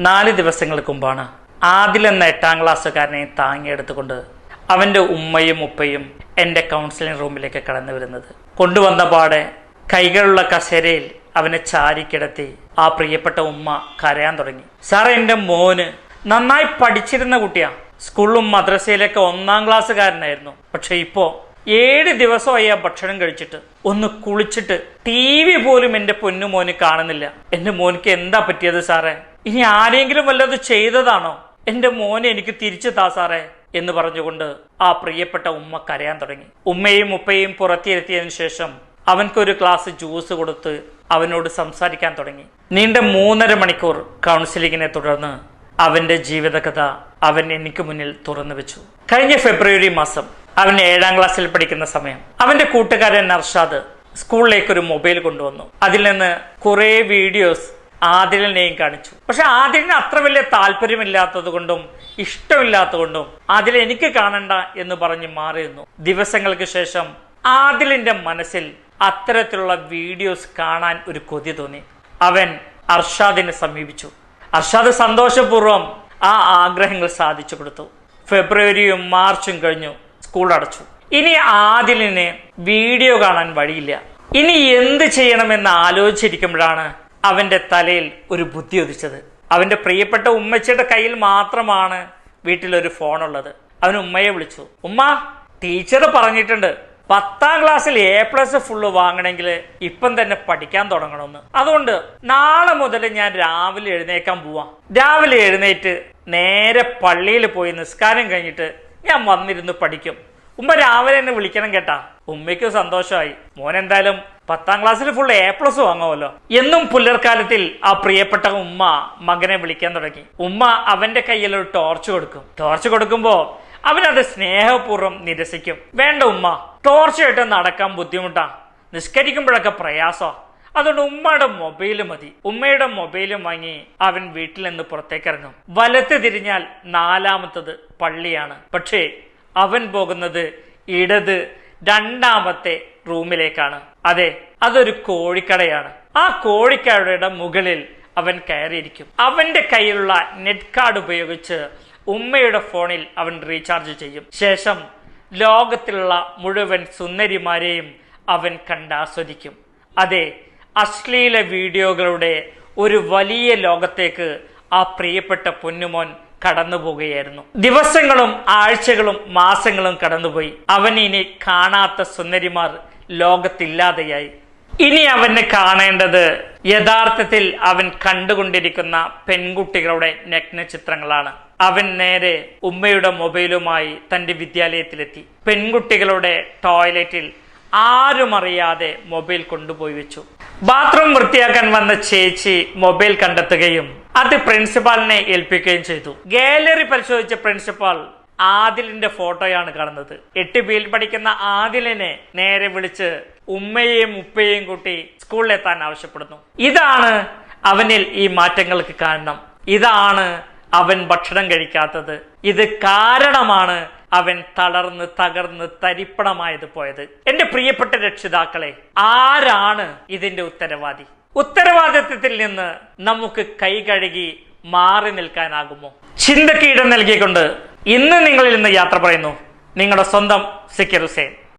നാല് ദിവസങ്ങൾക്ക് മുമ്പാണ് ആദിൽ എന്ന എട്ടാം ക്ലാസ്സുകാരനെ താങ്ങിയെടുത്തുകൊണ്ട് അവന്റെ ഉമ്മയും ഉപ്പയും എന്റെ കൗൺസിലിംഗ് റൂമിലേക്ക് കടന്നു വരുന്നത്. കൊണ്ടുവന്ന പാടെ കൈകളുള്ള കസേരയിൽ അവനെ ചാരിക്കിടത്തി ആ പ്രിയപ്പെട്ട ഉമ്മ കരയാൻ തുടങ്ങി. സാറേ എന്റെ മോന് നന്നായി പഠിച്ചിരുന്ന കുട്ടിയാ. സ്കൂളിലും മദ്രസയിലൊക്കെ ഒന്നാം ക്ലാസ്സുകാരനായിരുന്നു. പക്ഷെ ഇപ്പോ ഏഴ് ദിവസമായി ആ ഭക്ഷണം കഴിച്ചിട്ട് ഒന്ന് കുളിച്ചിട്ട് ടി വി പോലും എന്റെ പൊന്നു മോന് കാണുന്നില്ല. എന്റെ മോനിക്ക് എന്താ പറ്റിയത് സാറേ? ഇനി ആരെങ്കിലും വല്ലത് ചെയ്തതാണോ? എന്റെ മോനെ എനിക്ക് തിരിച്ചു താ സാറേ എന്ന് പറഞ്ഞുകൊണ്ട് ആ പ്രിയപ്പെട്ട ഉമ്മ കരയാൻ തുടങ്ങി. ഉമ്മയും ഉപ്പയും പുറത്തിരുത്തിയതിനു ശേഷം അവൻക്കൊരു ഗ്ലാസ് ജ്യൂസ് കൊടുത്ത് അവനോട് സംസാരിക്കാൻ തുടങ്ങി. നീണ്ട മൂന്നര മണിക്കൂർ കൗൺസിലിങ്ങിനെ തുടർന്ന് അവന്റെ ജീവിതകഥ അവൻ എനിക്ക് മുന്നിൽ തുറന്നു വെച്ചു. കഴിഞ്ഞ ഫെബ്രുവരി മാസം അവൻ ഏഴാം ക്ലാസ്സിൽ പഠിക്കുന്ന സമയം അവന്റെ കൂട്ടുകാരൻ അർഷാദ് സ്കൂളിലേക്ക് ഒരു മൊബൈൽ കൊണ്ടുവന്നു. അതിൽ നിന്ന് കുറെ വീഡിയോസ് ആദിലിനെയും കാണിച്ചു. പക്ഷെ ആദിലിന് അത്ര വലിയ താല്പര്യമില്ലാത്തത് കൊണ്ടും ഇഷ്ടമില്ലാത്തതുകൊണ്ടും ആദിൽ എനിക്ക് കാണണ്ട എന്ന് പറഞ്ഞ് മാറിയിരുന്നു. ദിവസങ്ങൾക്ക് ശേഷം ആദിലിന്റെ മനസ്സിൽ അത്തരത്തിലുള്ള വീഡിയോസ് കാണാൻ ഒരു കൊതി തോന്നി. അവൻ അർഷാദിനെ സമീപിച്ചു. അർഷാദ് സന്തോഷപൂർവം ആ ആഗ്രഹങ്ങൾ സാധിച്ചു കൊടുത്തു. ഫെബ്രുവരിയും മാർച്ചും കഴിഞ്ഞു സ്കൂൾ അടച്ചു. ഇനി ആദിലിന് വീഡിയോ കാണാൻ വഴിയില്ല. ഇനി എന്ത് ചെയ്യണമെന്ന് ആലോചിച്ചിരിക്കുമ്പോഴാണ് അവന്റെ തലയിൽ ഒരു ബുദ്ധി ഉദിച്ചത്. അവന്റെ പ്രിയപ്പെട്ട ഉമ്മച്ചിയുടെ കയ്യിൽ മാത്രമാണ് വീട്ടിലൊരു ഫോണുള്ളത്. അവൻ ഉമ്മയെ വിളിച്ചു. ഉമ്മ ടീച്ചർ പറഞ്ഞിട്ടുണ്ട് പത്താം ക്ലാസ്സിൽ എ പ്ലസ് ഫുള്ള് വാങ്ങണമെങ്കിൽ ഇപ്പം തന്നെ പഠിക്കാൻ തുടങ്ങണമെന്ന്. അതുകൊണ്ട് നാളെ മുതൽ ഞാൻ രാവിലെ എഴുന്നേക്കാൻ പോവാം. രാവിലെ എഴുന്നേറ്റ് നേരെ പള്ളിയിൽ പോയി നിസ്കാരം കഴിഞ്ഞിട്ട് ഞാൻ വന്നിരുന്ന് പഠിക്കും. ഉമ്മ രാവിലെ എന്നെ വിളിക്കണം കേട്ടാ. ഉമ്മയ്ക്ക് സന്തോഷമായി. മോൻ എന്തായാലും പത്താം ക്ലാസ്സിൽ ഫുൾ എ പ്ലസ് വാങ്ങുമല്ലോ. എന്നും പുലർക്കാലത്തിൽ ആ പ്രിയപ്പെട്ട ഉമ്മ മകനെ വിളിക്കാൻ തുടങ്ങി. ഉമ്മ അവന്റെ കയ്യിൽ ഒരു ടോർച്ച് കൊടുക്കും. ടോർച്ച് കൊടുക്കുമ്പോ അവനത് സ്നേഹപൂർവം നിരസിക്കും. വേണ്ട ഉമ്മ ടോർച്ച് ആയിട്ട് നടക്കാൻ ബുദ്ധിമുട്ടാ. നിസ്കരിക്കുമ്പോഴൊക്കെ പ്രയാസോ. അതുകൊണ്ട് ഉമ്മയുടെ മൊബൈൽ മതി. ഉമ്മയുടെ മൊബൈലും വാങ്ങി അവൻ വീട്ടിൽ നിന്ന് പുറത്തേക്ക് ഇറങ്ങും. വലത്ത് തിരിഞ്ഞാൽ നാലാമത്തത് പള്ളിയാണ്. പക്ഷേ അവൻ പോകുന്നത് ഇടത് രണ്ടാമത്തെ റൂമിലേക്കാണ്. അതെ അതൊരു കോഴിക്കടയാണ്. ആ കോഴിക്കടയുടെ മുകളിൽ അവൻ കയറിയിരിക്കും. അവന്റെ കയ്യിലുള്ള നെറ്റ് കാർഡ് ഉപയോഗിച്ച് ഉമ്മയുടെ ഫോണിൽ അവൻ റീചാർജ് ചെയ്യും. ശേഷം ലോകത്തിലുള്ള മുഴുവൻ സുന്ദരിമാരെയും അവൻ കണ്ടാസ്വദിക്കും. അതെ അശ്ലീല വീഡിയോകളുടെ ഒരു വലിയ ലോകത്തേക്ക് ആ പ്രിയപ്പെട്ട പൊന്നുമോൻ കടന്നു പോകുകയായിരുന്നു. ദിവസങ്ങളും ആഴ്ചകളും മാസങ്ങളും കടന്നുപോയി. അവൻ ഇനി കാണാത്ത സുന്ദരിമാർ ലോകത്തില്ലാതെയായി. ഇനി അവന് കാണേണ്ടത് യഥാർത്ഥത്തിൽ അവൻ കണ്ടുകൊണ്ടിരിക്കുന്ന പെൺകുട്ടികളുടെ നഗ്ന ചിത്രങ്ങളാണ് അവൻ നേരെ ഉമ്മയുടെ മൊബൈലുമായി തന്റെ വിദ്യാലയത്തിലെത്തി. പെൺകുട്ടികളുടെ ടോയ്ലറ്റിൽ ആരും അറിയാതെ മൊബൈൽ കൊണ്ടുപോയി വെച്ചു. ബാത്റൂം വൃത്തിയാക്കാൻ വന്ന ചേച്ചി മൊബൈൽ കണ്ടെത്തുകയും അത് പ്രിൻസിപ്പാളിനെ ഏൽപ്പിക്കുകയും ചെയ്തു. ഗാലറി പരിശോധിച്ച പ്രിൻസിപ്പാൾ ആദിലിന്റെ ഫോട്ടോയാണ് കാണുന്നത്. എട്ട് ബിയിൽ പഠിക്കുന്ന ആദിലിനെ നേരെ വിളിച്ച് ഉമ്മയെയും ഉപ്പയെയും കൂട്ടി സ്കൂളിലെത്താൻ ആവശ്യപ്പെടുന്നു. ഇതാണ് അവനിൽ ഈ മാറ്റങ്ങൾക്ക് കാരണം. ഇതാണ് അവൻ ഭക്ഷണം കഴിക്കാത്തത്. ഇത് കാരണമാണ് അവൻ തളർന്ന് തകർന്ന് തരിപ്പണമായത് പോയത്. എന്റെ പ്രിയപ്പെട്ട രക്ഷിതാക്കളെ ആരാണ് ഇതിന്റെ ഉത്തരവാദി? ഉത്തരവാദിത്വത്തിൽ നിന്ന് നമുക്ക് കൈ കഴുകി മാറി നിൽക്കാനാകുമോ? ചിന്തയ്ക്ക് ഇടം നൽകിക്കൊണ്ട് ഇന്ന് നിങ്ങളിൽ നിന്ന് യാത്ര പറയുന്നു. നിങ്ങളുടെ സ്വന്തം സിക്കിർ ഹുസൈൻ.